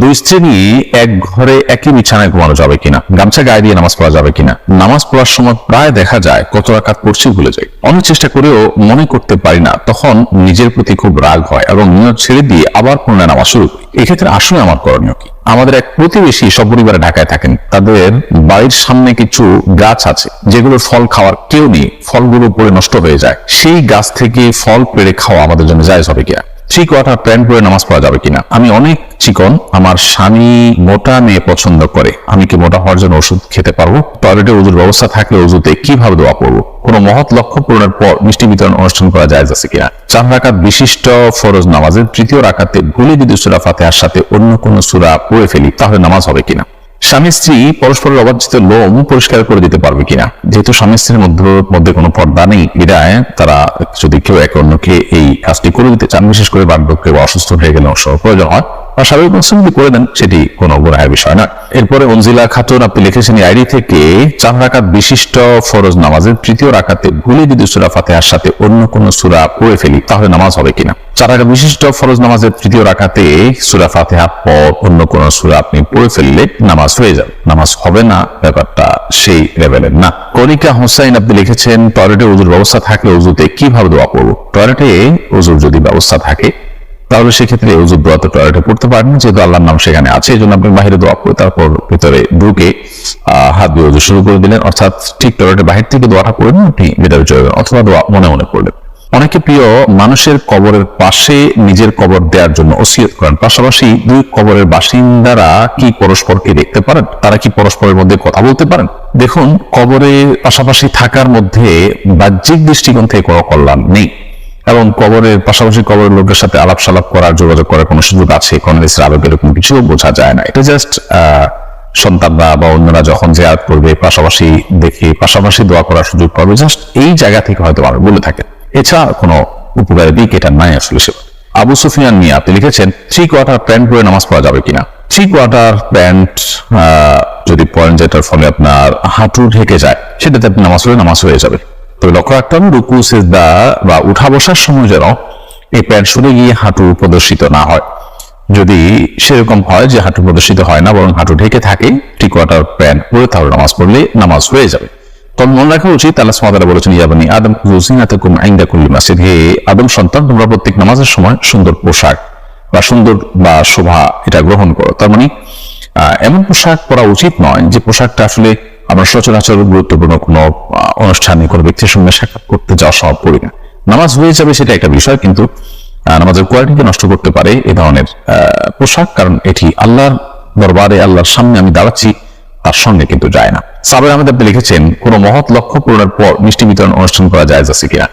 দুই স্ত্রী এক ঘরে একই বিছানায় ঘুমানো যাবে কিনা? গামছা গায়ে দিয়ে নামাজ পড়া যাবে কিনা? নামাজ পড়ার সময় প্রায় দেখা যায় কত রাকাত পড়ছি ভুলে যাই। অনেক চেষ্টা করেও মনে করতে পারি না, তখন নিজের প্রতি খুব রাগ হয় এবং নিয়ত ছেড়ে দিয়ে আবার পুনরায় নামাজ শুরু করি। এক্ষেত্রে আসলে আমার করণীয় কি? আমাদের এক প্রতিবেশী সপরিবারে ঢাকায় থাকেন। তাদের বাড়ির সামনে কিছু গাছ আছে, যেগুলোর ফল খাওয়ার কেউ নেই। ফলগুলো পড়ে নষ্ট হয়ে যায়। সেই গাছ থেকে ফল পেড়ে খাওয়া আমাদের জন্য জায়জ হবে কিনা থ্রি কোয়ার্টার প্যান্ট পরে নামাজ পড়া যাবে কিনা? আমি অনেক চিকন, আমার স্বামী মোটা মেয়ে পছন্দ করে। আমি কি মোটা হওয়ার জন্য ওষুধ খেতে পারব? টয়লেটে উজুর ব্যবস্থা থাকলে উজুতে কীভাবে দোয়া পড়ব কোনো মহৎ লক্ষ্য পূরণের পর মিষ্টি বিতরণ অনুষ্ঠান করা যায় আছে কিনা? চার রাকাত বিশিষ্ট ফরজ নামাজের তৃতীয় রাকাতে ভুলে যদি সুরা ফাতেহার সাথে অন্য কোনো সুরা পড়ে ফেলি, তাহলে নামাজ হবে কিনা? স্বামী স্ত্রী পরস্পরের অবাঞ্ছিত লোম পরিষ্কার করে দিতে পারবে কিনা? যেহেতু স্বামী স্ত্রীর মধ্যে মধ্যে কোনো পর্দা নেই, বিদায়, তারা যদি কেউ এক অন্যকে এই কাজটি করে দিতে চান, বিশেষ করে বার্ধক্যে বা অসুস্থ হয়ে গেলে অবশ্য প্রয়োজন হয়, বা স্বাভাবিক অবস্থা যদি করে দেন, সেটি কোনো গুনাহের বিষয় না এরপরে অঞ্জিলা খাতুন, আপনি লিখেছেন আইডি থেকে চার রাকাত বিশিষ্ট ফরজ নামাজের তৃতীয় রাকাতে ভুলে যদি সুরা ফাতেহার সাথে অন্য কোনো সুরা পড়ে ফেলি, তাহলে নামাজ হবে কিনা? চার বিশিষ্ট ফরজ নামাজের তৃতীয় রাকাতে সুরা ফাতেহার পর অন্য কোন সুরা আপনি পড়ে ফেললে নামাজ হয়ে যাবে। নামাজ হবে না, ব্যাপারটা সেই লেভেলের না। কনিকা হোসাইন আপনি লিখেছেন, টয়লেটে উজুর ব্যবস্থা থাকলে উজুতে কীভাবে দোয়া পড়ব? টয়লেটে উজুর যদি ব্যবস্থা থাকে, তাহলে সেক্ষেত্রে উজুর দোয়া তো টয়লেটে পড়তে পারেন, যেহেতু আল্লাহর নাম সেখানে আছে এই জন্য আপনি বাহিরে দোয়া পড়ে তারপর ভিতরে ঢুকে হাত দিয়ে উজু শুরু করে দিলেন। অর্থাৎ ঠিক টয়লেটের বাহির থেকে দোয়াটা পড়লেন আপনি ভিতরে চলে অথবা দোয়া মনে মনে পড়লেন অনেকে প্রিয় মানুষের কবরের পাশে নিজের কবর দেওয়ার জন্য ওসিয়ত করেন। পাশাপাশি দুই কবরের বাসিন্দারা কি পরস্পরকে দেখতে পারেন? তারা কি পরস্পরের মধ্যে কথা বলতে পারেন? দেখুন, কবরে পাশাপাশি থাকার মধ্যে বাহ্যিক দৃষ্টিকোণ থেকে কোনো কল্যাণ নেই। এবং কবরের পাশাপাশি কবরের লোকের সাথে আলাপ সালাপ করার, যোগাযোগ করার কোনো সুযোগ আছে? কংগ্রেসের আবেগ এরকম কিছু বোঝা যায় না। এটা জাস্ট সন্তানরা বা অন্যরা যখন জেয়ার করবে, পাশাপাশি দেখে, পাশাপাশি দোয়া করার সুযোগ পাবে। জাস্ট এই জায়গা থেকে হয়তো মানুষ বলে থাকেন এছাড়া কোনো উপকারের দিক এটা নাই আসলে সে আবু সুফিয়ান মিয়া আপনি লিখেছেন, থ্রি কোয়ার্টার প্যান্ট পরে নামাজ পড়া যাবে কিনা? থ্রি কোয়ার্টার প্যান্ট যদি পরেন যেটার ফলে আপনার হাঁটু ঢেকে যায়, সেটাতে আপনি নামাজ পড়ে নামাজ হয়ে যাবে। তবে লক্ষ্য রাখতে হবে রুকু, সেজদা বা উঠা বসার সময় যেন এই প্যান্ট সরে গিয়ে হাঁটু প্রদর্শিত না হয়। যদি সেরকম হয় যে হাঁটু প্রদর্শিত হয় না, বরং হাঁটু ঢেকে থাকে ঠিক কোয়ার্টার প্যান্ট পরে তাহলে নামাজ পড়লে নামাজ হয়ে যাবে। তবে মনে রাখা উচিত, আল্লাহ তাআলা বলেছেন ইয়াবানি আদম কুযিনাতাকুম ইনদা কুল্লি মাসজিদ। হে আদম সন্তান, তোমরা প্রত্যেক নামাজের সময় সুন্দর পোশাক বা সুন্দর বা শোভা এটা গ্রহণ করো। তার মানে এমন পোশাক পরা উচিত নয় যে পোশাকটা আসলে আমরা সচরাচর গুরুত্বপূর্ণ কোনো অনুষ্ঠানে কোনো ব্যক্তির সঙ্গে সাক্ষাৎ করতে যাওয়া সম্ভব করি না। নামাজ হয়ে যাবে সেটা একটা বিষয়, কিন্তু নামাজের কোয়ালিটিকে নষ্ট করতে পারে এ ধরনের পোশাক, কারণ এটি আল্লাহর দরবারে, আল্লাহর সামনে আমি দাঁড়াচ্ছি তার সঙ্গে কিন্তু যায় না। সাবের আহমেদ আপনি লিখেছেন, কোন মহৎ লক্ষ্য পূরণের পর মিষ্টি বিতরণ অনুষ্ঠান করা যায় আছে কিনা?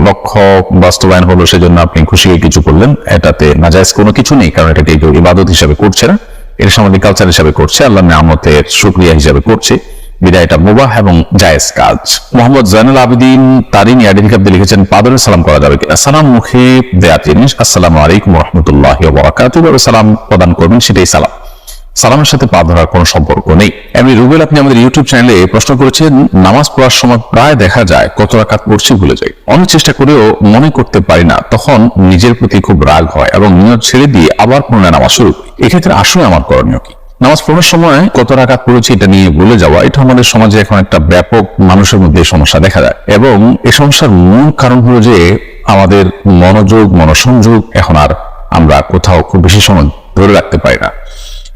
লক্ষ্য- বাস্তবায়ন হলো সেজন্য আপনি খুশি হয়ে কিছু করলেন, এটাতে নাজায়জ কোনো কিছু নেই, কারণ এটাকে কেউ ইবাদত হিসাবে করছে না। এর সামাজিক কালচার হিসাবে করছে, আল্লাহ নামতের সুক্রিয়া হিসাবে করছে। এটা মুবাহ এবং জায়েজ কাজ। মোহাম্মদ জাইনুল আবেদিন তারিন আপনি লিখেছেন পাদরের সালাম করা যাবে কিনা? সালাম মুখে দেয়া জিনিস, আসসালামু আলাইকুম রহমতুল্লাহ সালাম প্রদান করবেন, সেটাই সালাম। সালামের সাথে পা ধরার কোনো সম্পর্ক নেই। এমনি রুবেল, আপনি আমাদের ইউটিউব চ্যানেলে প্রশ্ন করেছেন, নামাজ পড়ার সময় প্রায় দেখা যায় কত রাকাত পড়ছি ভুলে যাই। অনেক চেষ্টা করেও মনে করতে পারি না, তখন নিজের প্রতি খুব রাগ হয় এবং নিয়ত ছেড়ে দিয়ে আবার পুনরায় নামাজ শুরু এক্ষেত্রে আসলে আমার করণীয় কি? নামাজ পড়ার সময় কত রাকাত পড়েছি এটা নিয়ে ভুলে যাওয়া, এটা আমাদের সমাজে এখন একটা ব্যাপক মানুষের মধ্যে সমস্যা দেখা যায়। এবং এই সমস্যার মূল কারণ হলো যে আমাদের মনোযোগ, মনোসংযোগ এখন আর আমরা কোথাও খুব বেশি সময় ধরে রাখতে পারি না।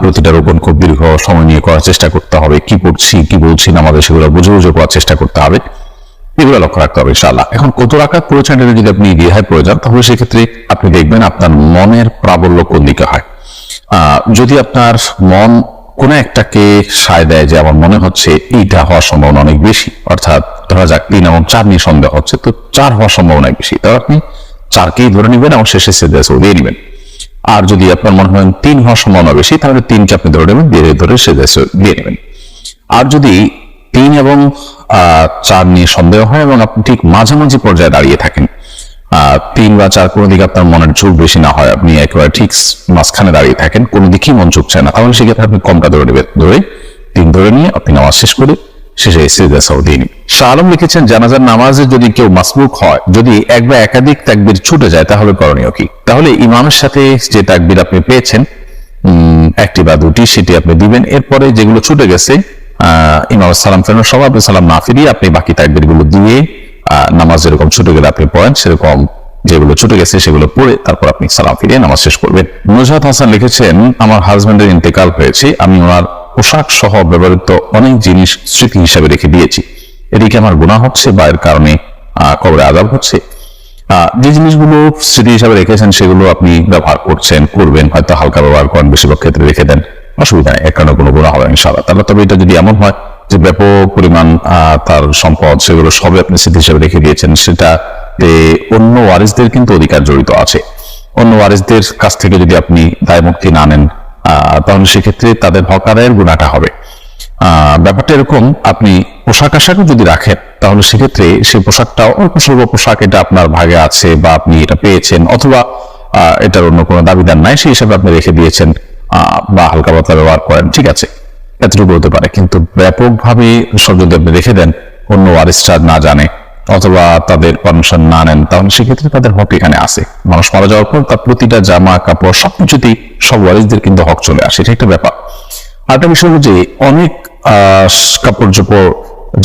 প্রতিটা রোপণ খুব দীর্ঘ সময় নিয়ে করার চেষ্টা করতে হবে। কি পড়ছি কি বলছি না আমাদের সেগুলো বুঝে বুঝে করার চেষ্টা করতে হবে। এগুলো লক্ষ্য রাখতে হবে ইনশাআল্লাহ। এখন কত পড়েছেন এটা যদি আপনি রিহায় প্রয়োজন, তাহলে সেক্ষেত্রে আপনি দেখবেন আপনার মনের প্রাবল্য কোন দিকে হয়। যদি আপনার মন কোন একটাকে সায় দেয় যে আমার মনে হচ্ছে এইটা হওয়ার সম্ভাবনা অনেক বেশি, অর্থাৎ ধরা যাক তিন এবং চার নিয়ে সন্দেহ হচ্ছে, তো চার হওয়ার সম্ভাবনা বেশি। তাহলে আপনি চারকেই ধরে নেবেন এবং শেষে সেদে দিয়ে নেবেন। আর যদি আপনার মনে হয় তিন হওয়ার সম্ভাবনা বেশি, তাহলে তিনকে আপনি ধরে নেবেন, দিয়ে ধরে সেদে দিয়ে নেবেন। আর যদি তিন এবং চার নিয়ে সন্দেহ হয় এবং আপনি ঠিক মাঝামাঝি পর্যায়ে দাঁড়িয়ে থাকেন তিন বা চার কোনো দিকে আপনার মনের ঝোঁক বেশি না হয়, আপনি একেবারে ঠিক মাঝখানে দাঁড়িয়ে থাকেন, কোনো দিকেই মন ঝুঁকছে না, তাহলে সেক্ষেত্রে আপনি কমটা ধরে নেবেন। ধরে তিন ধরে নিয়ে আপনি নামাজ শেষ করে শেষে সিজদা সাউ শাহ আলম লিখেছেন জানাজার নামাজে যদি কেউ মাসবুক হয় যদি এক বা একাধিক তাকবির ছুটে যায় তাহলে করণীয় কি? তাহলে ইমামের সাথে যে তাকবির আপনি পেয়েছেন একটি বা দুটি সেটি আপনি দিবেন। এরপরে যেগুলো ছুটে গেছে আহ, ইমাম সালাম ফেরানোর সময় আপনি সালাম না ফিরিয়ে আপনি বাকি তাকবিরগুলো দিয়ে আহ, নামাজ যেরকম ছুটে গেলে আপনি পড়েন সেরকম যেগুলো ছুটে গেছে, সেগুলো পড়ে তারপর আপনি সালাম ফিরিয়ে নামাজ শেষ করবেন। নুজাত হাসান লিখেছেন, আমার হাজবেন্ডের ইন্তেকাল হয়েছে, আমি ওনার পোশাক সহ ব্যবহৃত অনেক জিনিস স্মৃতি হিসাবে রেখে দিয়েছি। এদিকে আমার গুণা হচ্ছে বা এর কারণে কবরে আজাব হচ্ছে। যে জিনিসগুলো স্মৃতি হিসাবে রেখেছেন, সেগুলো আপনি ব্যবহার করছেন, করবেন, হয়তো হালকা ব্যবহার করেন বেশিরভাগ ক্ষেত্রে রেখে দেন। অসুবিধা নেই কারণে কোনো গুণা হবে ইনশাআল্লাহ। তাহলে তবে এটা যদি এমন হয় যে ব্যাপক পরিমাণ তার সম্পদ, সেগুলো সবই আপনি স্মৃতি হিসাবে রেখে দিয়েছেন সেটাতে অন্য ওয়ারিসদের কিন্তু অধিকার জড়িত আছে। অন্য ওয়ারিসদের কাছ থেকে যদি আপনি দায় মুক্তি না নেন তাহলে সেক্ষেত্রে তাদের হকারের গুণাটা হবে। ব্যাপারটা এরকম, আপনি পোশাক আশাকও যদি রাখেন, তাহলে সেক্ষেত্রে সেই পোশাকটা অল্প স্বল্প পোশাক এটা আপনার ভাগে আছে বা আপনি এটা পেয়েছেন অথবা এটার অন্য কোনো দাবিদার নাই, সেই হিসাবে আপনি রেখে দিয়েছেন বা হালকা পাতলা ব্যবহার করেন, ঠিক আছে। এতটুকু হতে পারে। কিন্তু ব্যাপকভাবে সব যদি আপনি রেখে দেন, অন্য ওয়ারিসটা না জানে অথবা তাদের পারমিশন না নেন, তাহলে সেক্ষেত্রে তাদের হক এখানে আসে মানুষ মারা যাওয়ার পর তার প্রতিটা জামা, কাপড়, সবকিছুতেই সব ওয়ারিসদের কিন্তু হক চলে আসে, এটা একটা ব্যাপার। আরেকটা বিষয় হলো যে, অনেক কাপড় চোপড়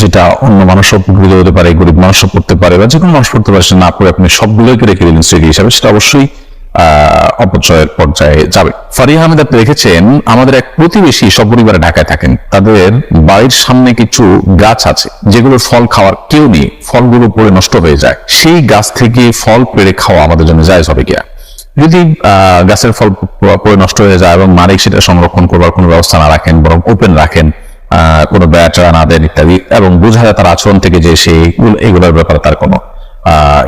যেটা অন্য মানুষও উপকৃত হতে পারে, গরিব মানুষও পড়তে পারে বা যে কোনো মানুষ পড়তে পারে না পড়ে আপনি সবগুলোকে রেখে দিলেন স্মৃতি হিসাবে, সেটা অবশ্যই অপচয়ের পর্যায়ে যাবে। ফারিয়া আহমেদ আপনি রেখেছেন আমাদের এক প্রতিবেশী সপরিবারে ঢাকায় থাকেন। তাদের বাড়ির সামনে কিছু গাছ আছে যেগুলোর ফল খাওয়ার কেউ নেই, ফলগুলো পড়ে নষ্ট হয়ে যায়। সেই গাছ থেকে ফল পেড়ে খাওয়া আমাদের জন্য যায় হবে কিনা যদি গাছের ফল পড়ে নষ্ট হয়ে যায় এবং মালিক সেটা সংরক্ষণ করবার কোনো ব্যবস্থা না রাখেন, বরং ওপেন রাখেন কোনো বেড়া না দেন ইত্যাদি, এবং বোঝা যায় তার আচরণ থেকে যে সে এগুলো- এগুলোর ব্যাপারে তার কোনো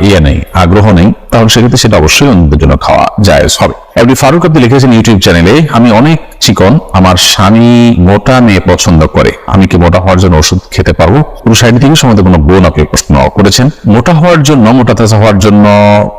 ইয়ে নেই, আগ্রহ নেই তাহলে সেক্ষেত্রে সেটা অবশ্যই অন্যদের জন্য খাওয়া যায় হবে। এমনি ফারুক আপনি লিখেছেন ইউটিউব চ্যানেলে, আমি অনেক চিকন, আমার স্বামী মোটা মেয়ে পছন্দ করে। আমি কি মোটা হওয়ার জন্য ওষুধ খেতে পারব? পুরো সাইড থেকে সম্বন্ধে কোনো বোন আপনি প্রশ্ন করেছেন। মোটা হওয়ার জন্য, মোটা তাজা হওয়ার জন্য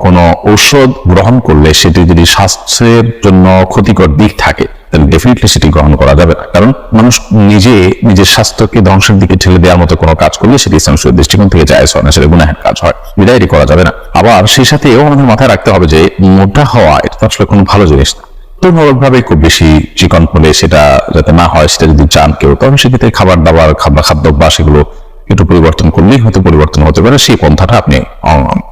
কোনো ঔষধ গ্রহণ করলে সেটি যদি স্বাস্থ্যের জন্য ক্ষতিকর দিক থাকে তাহলে ডেফিনেটলি সেটি গ্রহণ করা যাবে না। কারণ মানুষ নিজে নিজের স্বাস্থ্যকে ধ্বংসের দিকে ঠেলে দেওয়ার মতো কোনো কাজ করলে সেটি ইসলাম দৃষ্টিকোণ থেকে যায় হয় না, সেটা গুনাহের কাজ হয় বিদায় এটি করা যাবে না। আবার সেই সাথেও আমাদের মাথায় রাখতে হবে যে মোটা হওয়া, এটা তো আসলে কোনো ভালো জিনিস না। তুলনামূলকভাবে খুব বেশি চিকন হলে সেটা যাতে না হয়, সেটা যদি চান কেউ তখন সেক্ষেত্রে খাবার দাবার খাবার খাদ্যাভ্যাস এগুলো একটু পরিবর্তন করলেই হয়তো পরিবর্তন হতে পারে, সেই পন্থাটা আপনি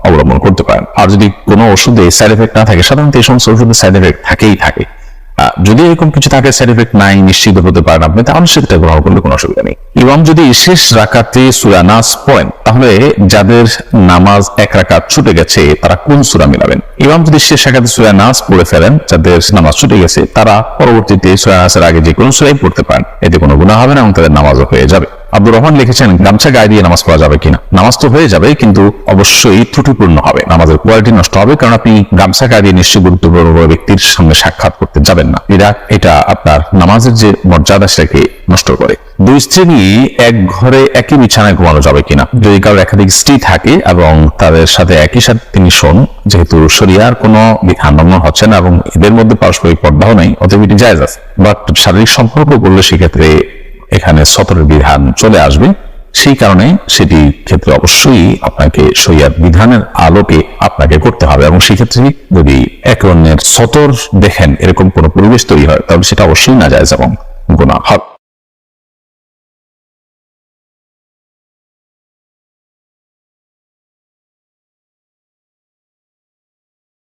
অবলম্বন করতে পারেন। আর যদি কোনো ওষুধে সাইড এফেক্ট না থাকে, সাধারণত এই সমস্ত ওষুধে সাইড এফেক্ট থাকেই থাকে। যদি এরকম কিছু থাকে সাইড এফেক্ট নাই, নিশ্চিত হতে পারেন আপনি, তাহলে সেটা গ্রহণ করলে কোনো অসুবিধা নেই। ইমাম যদি শেষ রাকাতে সুরা নাস পড়েন, তাহলে যাদের নামাজ এক রাকাত ছুটে গেছে, তারা কোন সুরা মিলাবেন? ইমাম যদি শেষ রাকাতে সুরা নাস পড়ে ফেলেন, যাদের নামাজ ছুটে গেছে, তারা পরবর্তীতে সুরা নাসের আগে যে কোনো সুরাই পড়তে পারেন। এতে কোনো গুণা হবে না এবং তাদের নামাজও হয়ে যাবে। আব্দুর রহমান লিখেছেন, গামছা গায়ে দিয়ে নামাজ পড়া যাবে কিনা? নামাজ তো হয়ে যাবে, কিন্তু অবশ্যই ত্রুটিপূর্ণ হবে। নামাজের কোয়ালিটি নষ্ট হবে, কারণ আপনি গামছা গায়ে দিয়ে নিশ্চয়ই গুরুত্বপূর্ণ ব্যক্তির সঙ্গে সাক্ষাৎ করতে যাবেন না। এরা, এটা আপনার নামাজের যে মর্যাদা, সেটাকে নষ্ট করে। দুই স্ত্রী নিয়ে এক ঘরে একই বিছানায় ঘুমানো যাবে কিনা? যদি কারোর একাধিক স্ত্রী থাকে এবং তাদের সাথে একই সাথে তিনি শোন, যেহেতু শরিয়ার কোনো বিধান লঙ্ঘন হচ্ছে না এবং এদের মধ্যে পারস্পরিক পর্দাও নেই, অতএব এটি জায়জ আছে। বাট শারীরিক সম্পর্ক করলে সেক্ষেত্রে এখানে সতরের বিধান চলে আসবে। সেই কারণে সেটি ক্ষেত্রে অবশ্যই আপনাকে সৈয়াদ বিধানের আলোকে আপনাকে করতে হবে এবং সেক্ষেত্রে যদি এক অন্যের সতর দেখেন এরকম কোনো পরিবেশ তৈরি হয়, তাহলে সেটা অবশ্যই না যায় যেমন গোনা হবে